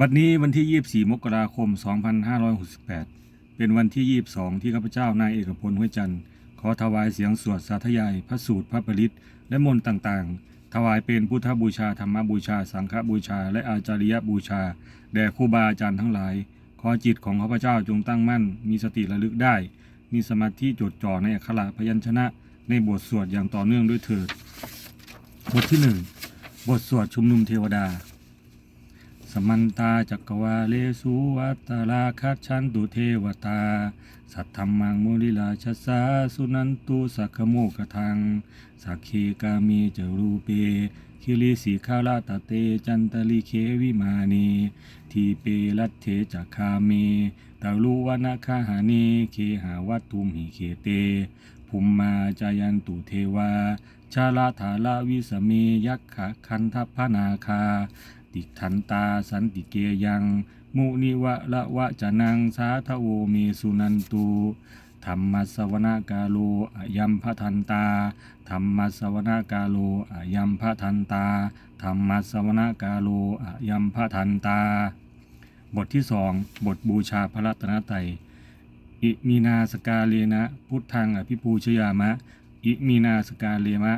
บัดนี้วันที่ 24 มกราคม 2568 เป็นวันที่ 22 ที่ข้าพเจ้านายเอกพลห้วยจันทร์ ขอถวายเสียงสวดสาธยาย พระสูตรพระปริตและมนต์ต่างๆ ถวายเป็นพุทธบูชาธรรมบูชา สังฆบูชา และอาจาริยบูชา แด่ครูบาอาจารย์ทั้งหลาย ขอจิตของข้าพเจ้าจงตั้งมั่น มีสติระลึกได้ มีสมาธิจดจ่อในอักขระพยัญชนะ ในบทสวดอย่างต่อเนื่องด้วยเถิด บทที่หนึ่งบทสวดชุมนุมเทวดา มันตาจักวาเลสุวัตตาราคัจฉันตุเทวตา สัทธรรมังมุนิลาชสาสุนันตุสักขโมกทัง สักขีกามีจรูเป คิริสีคาลาตเตจันตลิเควิมานีทีเปรัตเถจักคาเมตาลุวนาคาหานีเคหาวัตตุมหิเคเต ภุมมาจายันตุเทวาชาลาธาลาวิสเมยักขะคันทัพพนาคา ติทันตาสันติเกยัง มุนิวะละวะจะนังสาทโวเมสุนันตุธรรมสวนากาโลอายัมพะทันตาธรรมสวนากาโลอายัมพะทันตาธรรมสวนากาโลอายัมพะทันตา บทที่สองบทบูชาพระรัตนตรัยอิมีนาสกาเลนะ พุทธังอภิปูชยามะ อิมีนาสกาเลมะ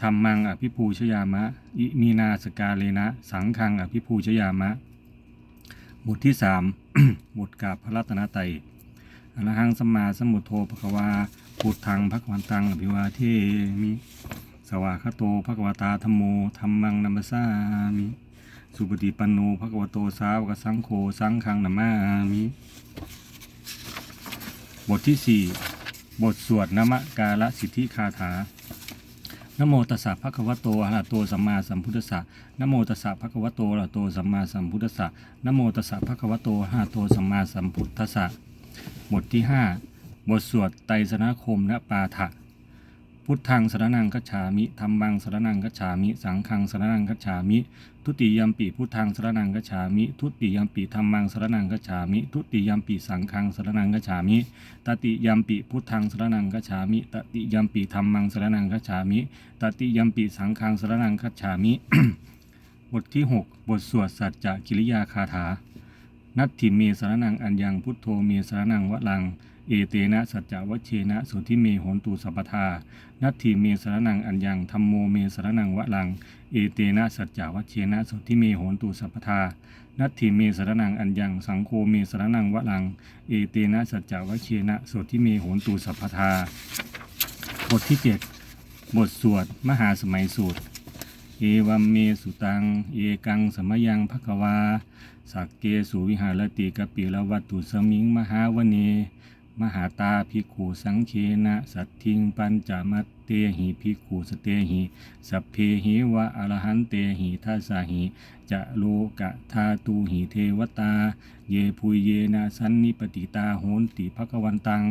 ธรรมังอภิปูชยามะ อิมีนาสกาเลนะ สังฆังอภิปูชยามะ บทที่สามบทกาบพระรัตนตรัยอรหังสัมมาสัมพุทโธภควาพุทธังภควันตังอภิวาเทมิ สวากขโตภควตาธรรมโมธรรมังนัมสสามิ สุปฏิปันโนภควโตสาวกสังโฆสังฆังนามามิ บทที่สี่บทสวดนมกาลสิทธิคาถา นโมตัสสะภะคะวะโตอะระหะโตสัมมาสัมพุทธัสสะนโมตัสสะภะคะวะโตอะระหะโตสัมมาสัมพุทธัสสะนโมตัสสะภะคะวะโตอะระหะโตสัมมาสัมพุทธัสสะบทที่ห้าบทสวดไตรสนคมณปาฐะ พุทธังสรนังคัจฉามิธัมมังสรนังคัจฉามิ สังฆังสรนังคัจฉามิ ทุติยมปิพุทธังสรนังคัจฉามิ ทุติยมปิธัมมังสรนังคัจฉามิ ทุติยมปิสังฆังสรนังคัจฉามิ ตติยมปิพุทธังสรนังคัจฉามิ ตติยมปิธัมมังสรนังคัจฉามิ ตติยมปิสังฆังสรนังคัจฉามิ บทที่ 6 บทสวดสัจจกิริยาคาถา นัตถิเมสรนังอัญญังพุทโธเมสรนังวะลัง เอเตนะสัจจวชเชนะสุทิเมโหนตุสัพพทา นัตถิเมสรนังอัญญังธรรมโมเมสรนังวะลัง เอเตนะสัจจวชเชนะสุทิเมโหนตุสัพพทา นัตถิเมสรนังอัญญังสังโฆเมสรนังวะลัง เอเตนะสัจจวชเชนะสุทิเมโหนตุสัพพทา บทที่เจ็ดบทสวดมหาสมัยสูตร เอวัมเมสุตัง เอกังสมยังภควา สักเกสุวิหารติกปิละวัตตุสมิงมหาวเน มหาตาภิกขุสังเคนะ สัตทิงปัญจมัตเตหิภิกขุสเตหิสัพเพหิวะอรหันเตหิทัสสหิ จะโลกะธาตูหิเทวตา เยพุยเยนะสันนิปติตาโหนติภควันตัง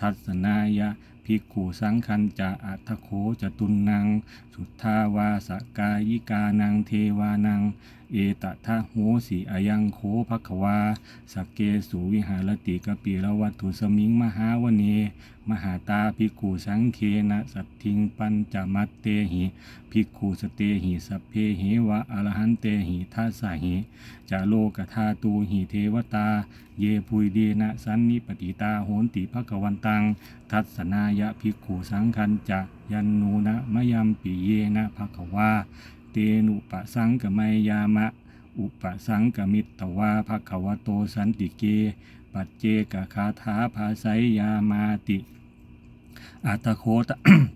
ทัศนายะภิกขุสังคันจะอัตโขจะตุนนังสุทธาวาสกายิกานังเทวานัง เอตทะโหสีอายังโคภควาสักเกสุวิหารติกปิละวัตถุสมิงมหาวเน มหาตาภิกขุสังเคนะสัตทิงปัญจมัตเตหิภิกขุสเตหิสัพเพหิวะอรหันเตหิทัสสหิจะโลกธาตูหิเทวตา เยปุยเดนะสันนิปติตาโหนติภควันตัง ทัศนายะภิกขุสังคันจะยันนูนะมะยัมปิเยนะภควา เตนุปสังกมัยยามะ อุปสังกมิตตวาภควโตสันติเก ปัจเจกคาถาภาไสยามาติอัตโคต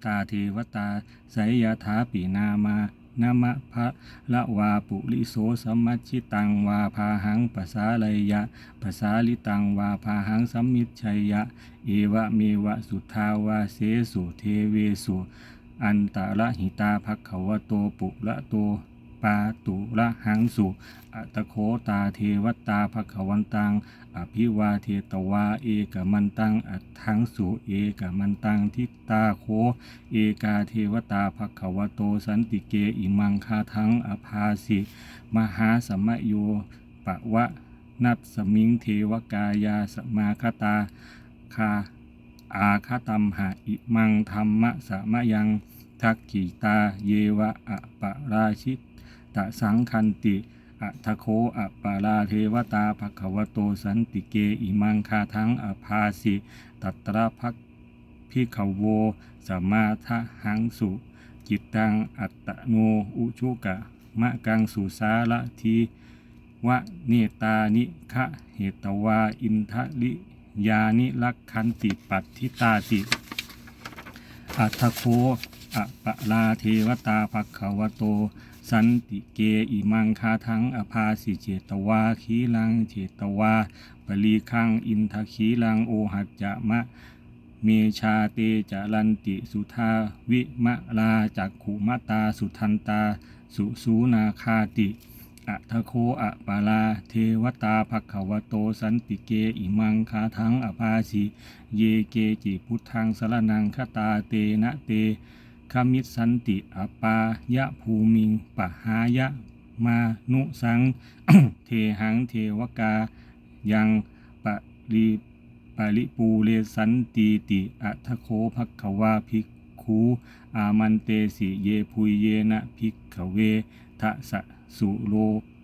ตาเทวตาไสยถาปีนามานามะพระละวาปุริโสสัมมัชิตังวาพาหังปสาเลยยะปสาลิตังวาพาหังสัมมิชชัยยะ เอวะเมวะสุทาวาเสสุเทเวสุ อันตระหิตาภควโตปุระโตปาตุระหังสุ อัตโคตาเทวตาภควันตัง อภิวาเทตวาเอกมันตัง อัตถังสุเอกมันตังทิตาโค เอกาเทวตาภควโตสันติเกอิมังคาทังอภาสิ มหาสมโยปะวะนัตสมิงเทวกายาสมาคตาคา อาคตัมหะอิมังธรรมะสะมะยังทักขิตาเยวะอะปะราชิตตะสังคันติอะทโคอปะราเทวตาภควโตสันติเกอิมังคาทังอภาสิ ตัตระภักพิขโวสมาทะหังสุ จิตตังอัตตโนอุชุกะ มะกังสุสาละทีวะเนตานิคะเหตวาอินทะลิ ยานิลักขันติปัตทิตาติอัตถโคอะปะลาเทวตาภักขวโต สันติเกอิมังคาทังอภาสิเจตวาขีลังเจตวาปลีคังอินทขีลังโอหัจจะมะเมชาเตจารันติสุทาวิมะลาจักขุมตาสุทันตา สุสูนาคาติ อะทะโคอะปาลา เทวตาภักขวโตสันติเกอิมังคาทังอภาสิเยเกจิพุทธังสรนังคตาเตนะเตคมิสสันติอปายะภูมิงปะหายะมานุสัง เทหังเทวกา ยังปริปริปูเรสันตีติอัทโคภักขวาภิกคูอามันเตสิเยพุยเยนะภิกขเวทะสะ สุโล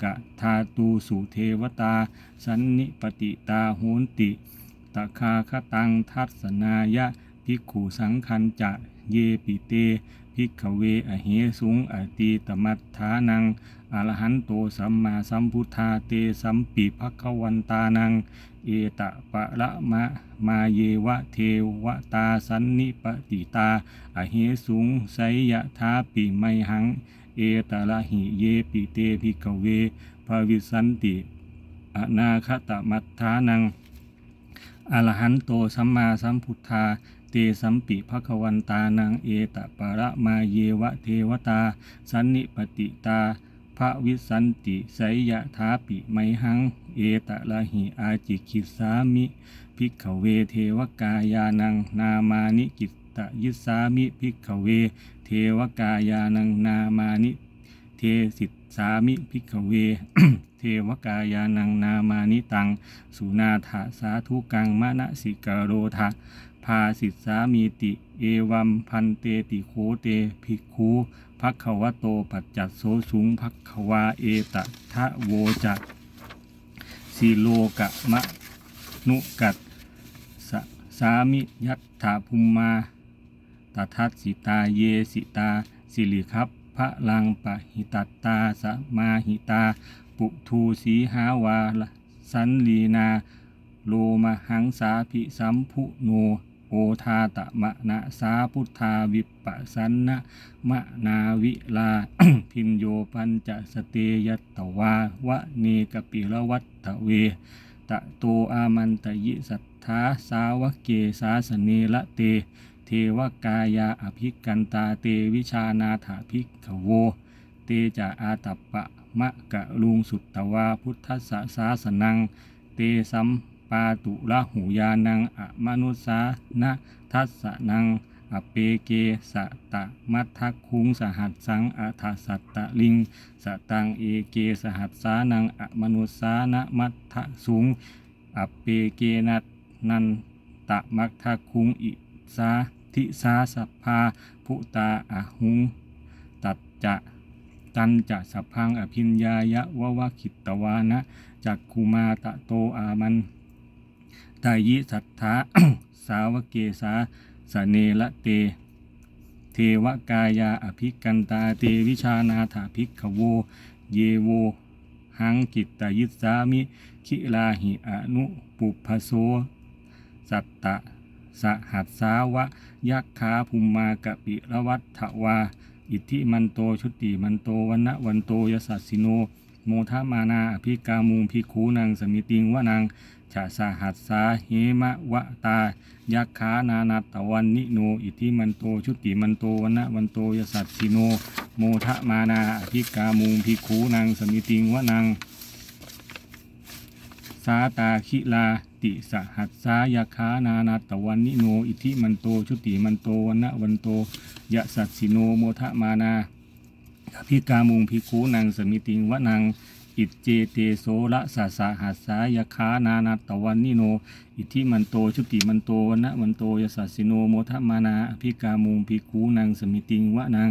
กะทาตูสุเทวตา สันนิปติตาโหนติ ตะคาคตังทัศนายะภิกขุสังคันจะเยปิเตภิกขเวอเหสุงอตีตมัฏฐานังอรหันโตสัมมาสัมพุทธาเตสัมปิภควันตานัง เอตะปะละมะมาเยวะเทวตาสันนิปติตา อเหสุงไสยะทาปิไมหัง เอตลหิเยปิเตภิกขเวภวิสันติอนาคตมัฏฐานังอรหันโตสัมมาสัมพุทธา เตสัมปิภควันตานังเอตปะระมาเยวะเทวตา สันนิปติตาพระวิสันติไสยะทาปิไมหัง เอตละหิอาจิคิสามิภิกขเวเทวกายานังนามานิกิ ตยิสามิภิกขเว เทวกายานังนามานิ เทสิตสามิภิกขเว เทวกายานังนามานิตัง สุนาถาสาธุกังมะนะสิกโรทะพาสิทสามีติ เอวัมพันเตติโคเตภิกคูภักขวโตปัจจัตโสสุงภักขวาเอตทะโวจะสีโลกะมะนุกัตสสามิยัตถาภุมมา ตทัสสิตาเยสิตา สิริคัพพระลังปะหิตัตตาสมาหิตา ปุทูสีหาวาสันลีนา โลมหังสาภิสัมพุโน โอทาตะมะนะสาพุทธาวิปปสันนะมะนาวิลา พินโยปัญจะสเตยตตวาวะเนกปิรวัตตะเว ตะโตอามันตยิสัทธาสาวเกสาสเนละเต วกายาอภิกันตาเตวิชานาถาภิกขโว เตจะอาตัปปะมะกะลุงสุตตวาพุทธสสาสนัง เตสัมปาตุละหูยานังอะมนุสานะทัสสนังอเปเกสะตะมัททักคุงสหัสสังอัฏสัตตะลิงสตังเอเกสหัสสานังอมนุสานะมัททะสุงอเปเกนัตนันตะมัททักคุงอิสา ทิสาสพาพุตาอะหุง ตัดจะตันจะสัพพังอภิญญายะวะวะขิตตวานะจักคุมาตะโตอามันตายิสัทธาสาวเกสาสเนละเต เทวกายาอภิกันตาเตวิชานาถาภิกขโว เยโว หังกิตตยิสามิ คิลาหิอนุปุพโสสัตตะ สหัสสาวะยักขาภุมมากะปิระวัตถวา อิทธิมันโตชุติมันโตวันนะวันโตยสัสสิโน โมทามานาอภิกามุงพิคูนังสมิติงวะนังชาสหัสสาเหมะวะตา ยักขานานาตวันนิโน อิทธิมันโตชุติมันโตวันนะวันโตยสัสสิโน โมทะมานาอภิกามุงพิคูนังสมิติงวะนัง สาตาคิลาติสหัสสายาคานานาตวันนิโน อิทิมันโต ชุติมันโตวันนะวันโตยะสัตสิโนโมทะมานาอภิกามุงพิคูนังสมิติงวะนังอิจเจเตโสระสะสะหัสสายคานานาตวันนิโน อิทิมันโตชุติมันโตวันะมันโตยสัสสิโนโมทมานาอภิกามุงภิกูนางสมิติงวะนาง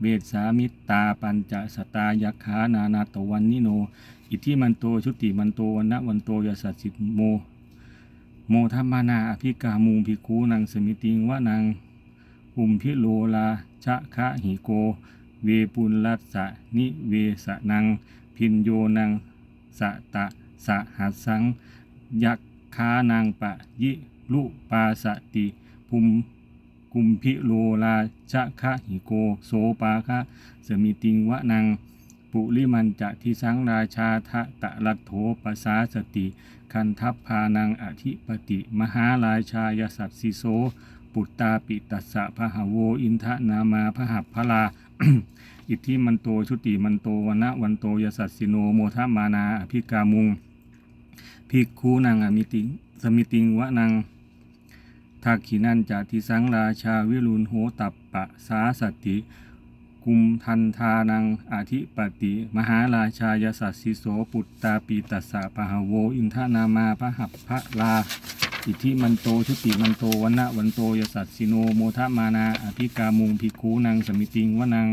เวสามิตตาปัญจสตายคานานาตวันนิโน อิทธิมันโตชุติมันโตวันะวันโตยาสัสสิโม โมทมานาอภิกามุงภิกูนางสมิติงวะนางอุมพิโลลาชะคะหิโก เวปุลลัสสะนิเวสนัง พินโยนังสะตะสะหัสัง ยักขานางปะยิลุปาสติภูมิกุมพิโลลาชะคะหิโก โสปาคะสมิติงวะนัง ปุริมันจะทิสังราชาทะตะลัทโธปสาสติ คันทัพพานังอธิปติ มหาราชายสัตสิโส ปุตตาปิตัสสะพหโวอินทนามาพหัพพลาอิทธิมันโตชุติมันโตวนะวันโตยสัสสิโนโมทมานาอภิกามุงภิกคูนังอมิติสมิติงวะนังทักขินันจาทิสังราชาวิรุณโหตัปปะสาสติ กุมทันทานังอธิปติ มหาราชายสัสสิโสปุตตาปีตัสสะปะหโว อินทนามาพระหัพพะลา อิทธิมันโตชุติมันโตวันะวันโตยสัสสิโนโมทมานา อภิกามุงภิกขูนังสมิติงวนัง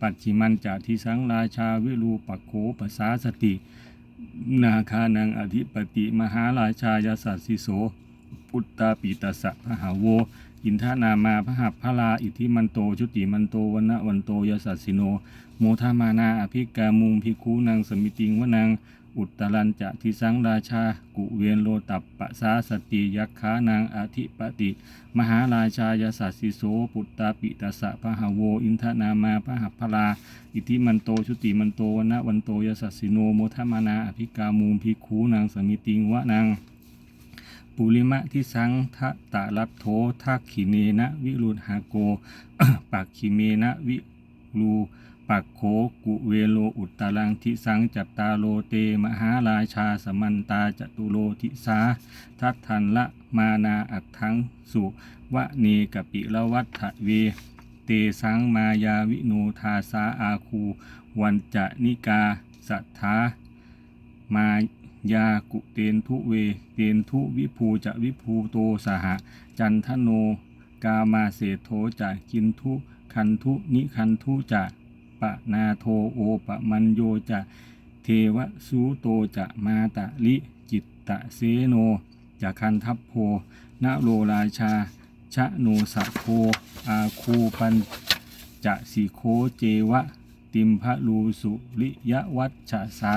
ปัจฉิมันจาทิสังราชาวิรูปโขปสาสติ นาคานังอธิปติ มหาราชายสัสสิโสพุตตาปีตัสสะพหโว อินทนามาพระหัพพลา อิทธิมันโต ชุติมันโตวันะวันโตยสัสสิโน โมทามานาอภิกามุงภิกขูนังสมิติงวนังอุตตรันจะทิสังราชา กุเวนโลตัปปะสาสติยักขานางอธิปติ มหาราชายสัสสิโสปุตตาปิตัสะพหโว อินทนามาพระหัพพลา อิทธิมันโตชุติมันโตวันะวันโตยสัสสิโนโมทมานาอภิกามุงภิกขูนางสมิติงวนาง ปุริมะทิสังทะตะรัตโธทักขิเมนะวิรุณหาโกปักขิเมนะวิรูปักโขกุเวโลอุตตรังทิสังจัตตาโลเตมหาราชาสมันตาจตุโลทิสาทัตทันละมานาอัตถังสุวะเนกปิละวัฏเว เตสังมายาวิโนทาสาอาคู วันจะนิกาสัทธามา ยากุเตนทุเว เตนทุวิภูจะวิภูโตสหะจันทโน กามาเศโทจะกินทุคันทุนิคันทุจะปะนาโทโอปะมันโยจะเทวสูโตจะมาตะลิจิตตะเสโนจะคันทัพโพนะโลราชา ชะโนสะโคอาคูปันจะสีโคเจวะ ติมพะลูสุริยวัชชะสา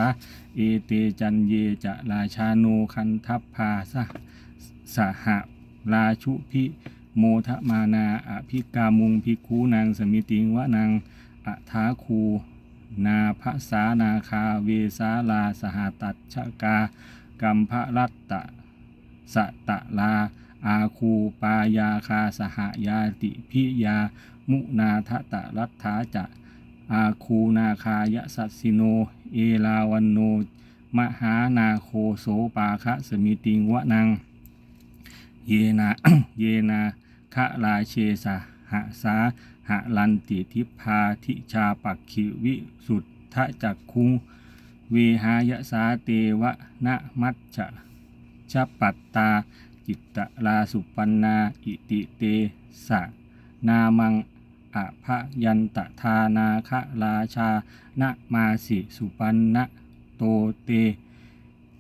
เอเตจันเยจะราชาโนคันทัพพาสะสหะราชุพิโมทมานาอภิกามุงภิกขูนางสมิติงวะนางอัทาคูนาภาษานาคาเวสาลาสหตัชกากัมภรัตตะสะตะลา อาคูปายาคาสหยาติพิยา มุนาทะตะรัตถาจะ อาคูนาคายะสัสสิโน เอลาวันโน มหานาโคโสปาคะสมิติงวะนัง เยนาเยนาคะราเชสะหะสาหะลันติทิพาทิชาปักขิวิสุทธจักคุงเวหายสาเตวะนะมัจฉะชปัตตาจิตตลาสุปันนา อิติเตสะนามัง อภยันตทานาคะราชานะมาสิสุปันนะโตเต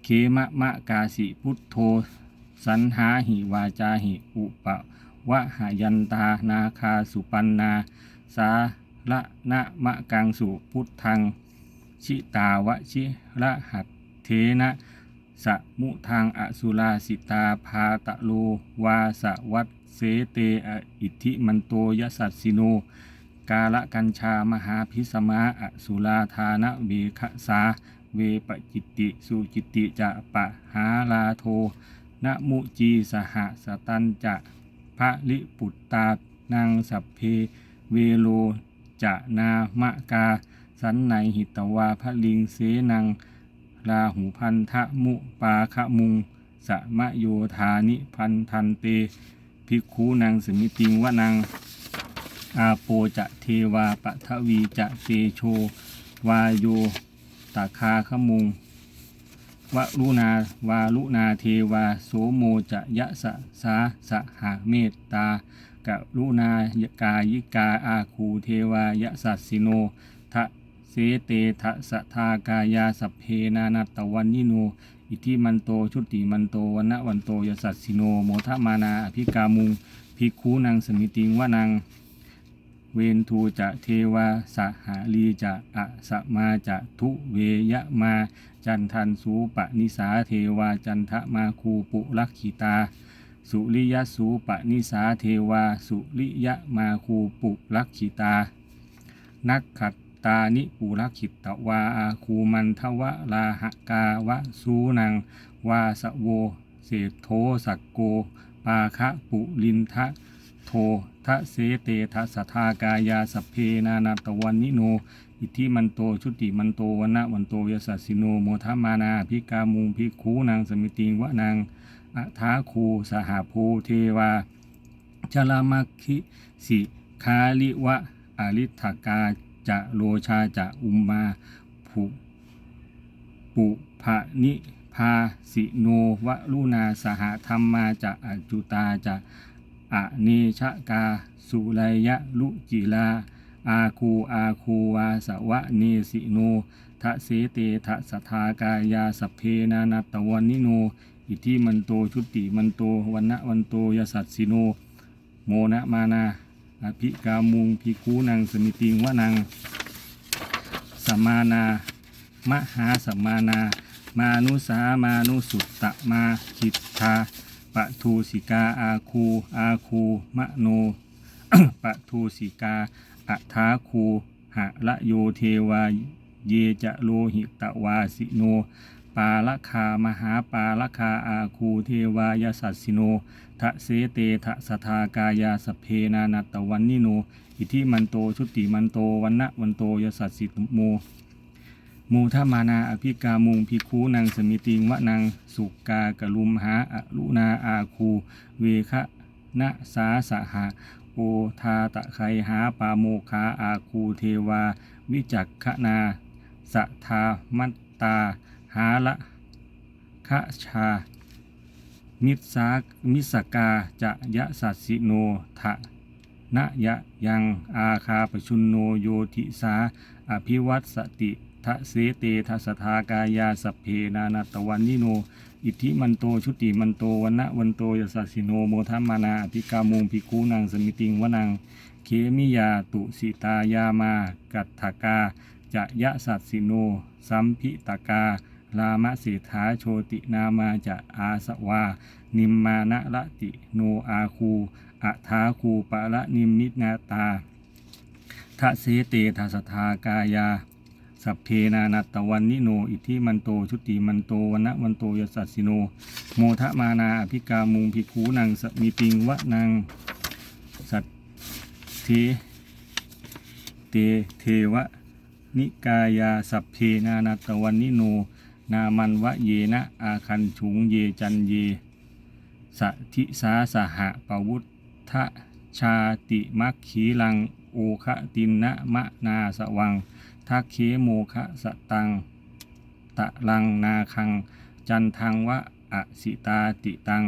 เขมะมะกาสิพุทโธ สันหาหิวาจาหิอุปะวะหยันตานาคาสุปันนา สาละนะมะกังสุพุทธัง ชิตาวะชิระหัตเทนะสะมุทางอสุราสิตาพาตะโลวาสวัต เสเตออิทธิมันโตยสัสสิโน กาละกัญชามหาพิสมาอสุราธานะเวคสา เวปจิตติสุจิตติจะปะหาลาโทนะมุจีสหสตันจะพระลิปุตตานังสัพเพเวโลจะนามะกา สันในหิตวาพระลิงเสนังลาหูพันธะมุปาคะมุงสะมะโยธานิพันธันเต ภิกขูนางสมิติงวะนางอาโปจะเทวาปะทวีจะเตโช วาโยตตคาขมุงวรุณาวาลุนาเทวาโสโมจะยะสะสาสะหาเมตตากะรุณากายิกาอาคูเทวายะสัสสิโนทะเสเตทะสะทากายาสัพเพนานัตตวันนิโน อิทิมันโตชุติมันโตวันนะวันโตยสัสสิโนโมทมานาอภิกามุงภิกคูนังสมิติงวะนังเวนทูจะเทวาสหาลีจะอะสะมาจะทุเวยะมา จันทันสูปะนิสาเทวาจันทะมาคูปุลักขิตา สุริยสูปะนิสาเทวา สุริยะมาคูปุลักขิตา นักขัต ตานิปุลักขิตวาอาคูมันทวะลาหกาวะสูนัง วาสโว เศโทสักโก ปาคะปุลินทะโททะเสเตทะสทากายาสเพนานาตวันนิโน อิทิมันโตชุติมันโตวันนะวันโตยสัสสิโนโมทมานาพิกามุงพิกคูนางสมิติงวะนางอัทาคูสหาภูเทวาชลามัคคิสิคาลิวะอริทกา จะโลชาจะอุมมาภุปุภะนิพาสิโนวลุนาสหธรรมาจะอจุตาจะอเนชกา สุไลยะลุจิลา อาคูอาคูวาสวะเนสิโนทะเสเตทะสทากายาสเพนานาตวันนิโน อิทิมันโตชุติมันโตวันนะวันโตยสัสสิโน โมนะมานา อภิกามุงพิคูนังสมิติงวะนังสมานามหาสมมานา มานุสามานุสุตตะมาคิทธาปะทูสิกาอาคูอาคูมะโนปะทูสิกาอัทาคูหะละโยเทวาเยจะโลหิตวาสิโน ปาละคามหาปาละคาอาคูเทวายสัสสิโนทะเสเตทะสทากายาสเพนานัตตวันนิโน อิทิมันโตชุติมันโตวันนะวันโตยสัสสิโมมูทมานาอภิกามุงพิคูนังสมิติงวะนังสุกากะลุมหาอลุนาอาคู เวคะนะสาสหะโอทาตะไคหาปาโมคาอาคูเทวา วิจักขนาสะทามัตตา หาละคะชา มิสามิสกาจะยะสัสสิโนทะนะยะยังอาคาปชุนโนโยติสา อภิวัตสติทะเสเตทะสทากายาสัพเพนานาตวันนิโน อิทธิมันโตชุติมันโตวันนะวันโตยสัสสิโนโมทัมมานาอภิกามุงภิกูนังสมิติงวนัง เคมิยาตุสิตายามา กัตถกาจะยะสัสสิโน สัมพิตกา รามะเสถาโชตินามาจะอาสวา นิมมานะละติโนอาคูอัทาคูปะละนิมมินาตาทะเสเตทะสทากายา สัพเพนานัตวันนิโน อิทิมันโต ชุติมันโตวันะวันโตยสัสสิโน โมทะมานาอภิกามุงพิคูนังสมิติงวะนังสัตเทเตเทวะนิกายาสัพเพนานัตตวันนิโน นามันวะเยนะอาคันฉุงเยจันเยสทิสาสหะปวุฒะชาติมัคขีลังโอคะตินนะมะนาสวังทักเคโมคะสตัง ตะลังนาคัง จันทังวะอสิตาติตัง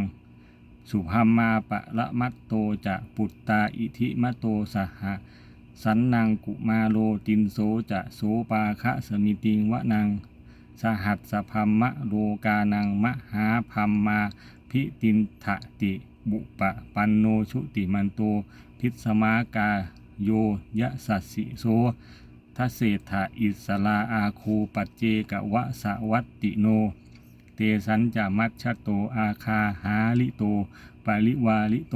สุพัมมาปะละมัตโตจะปุตตาอิทิมะโตสหะสันนังกุมาโลตินโสจะโสปาคะสมิติงวะนัง สหัสสะพัมมะโลกานังมหาพัมมาพิตินทะติบุปะปันโนชุติมันโตพิสมากาโยยะสัสสิโสทเศรษฐาอิสลาอาคูปัจเจกวะสวัตติโน เตสันจะมัชชโตอาคาหาลิโตปาลิวาลิโต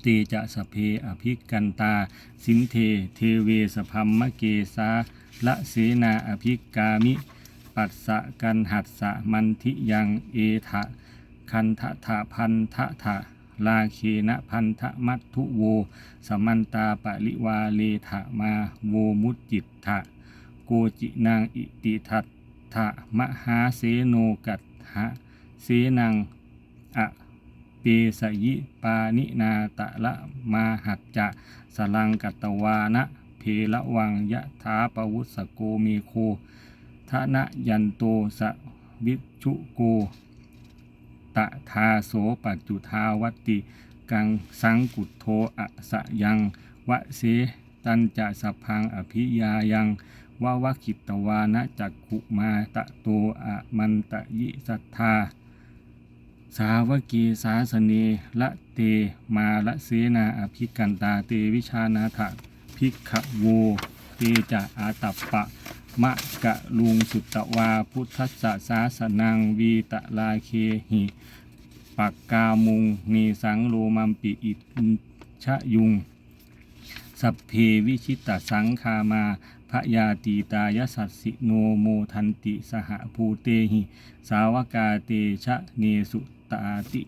เตจะสเพอภิกันตา สินเท เทเวสพัมมะเกสาละเสนาอภิกามิ ปัสสะกันหัสสะมันทิยังเอทะคันทะทะพันทะทะลาเคนะพันทะมัตทุโว สมันตาปะลิวาเลทะมาโวมุจิตทะโกจินางอิติทัตทะมหาเสโนกัตหะเสนังอะเปสยิปานินาตะละมาหัจจะสลังกัตตวานะเพละวังยะถาปวุสโกเมโค ทนะยันโตสวิชุโก ตะทาโสปัจจุทาวติ กังสังกุโทอะสะยังวะเสตันจะสพังอภิยายังวาวคิตวานะจักขุมาตะโตอะมันตะยิสัทธา สาวกีสาสเนละเตมาละเสนาอภิกันตาเตวิชานาถะภิกขโว เตจะอาตัปปะมะกะลุงสุตตวาพุทธสสะสาสนังวีตะลาเคหิปักกามุงนีสังโลมัมปิอิชะยุง สัพเพวิชิตสังคามาพยาตีตายสัสสิโนโมทันติสหภูเตหิ สาวกาเตชะเนสุตาติ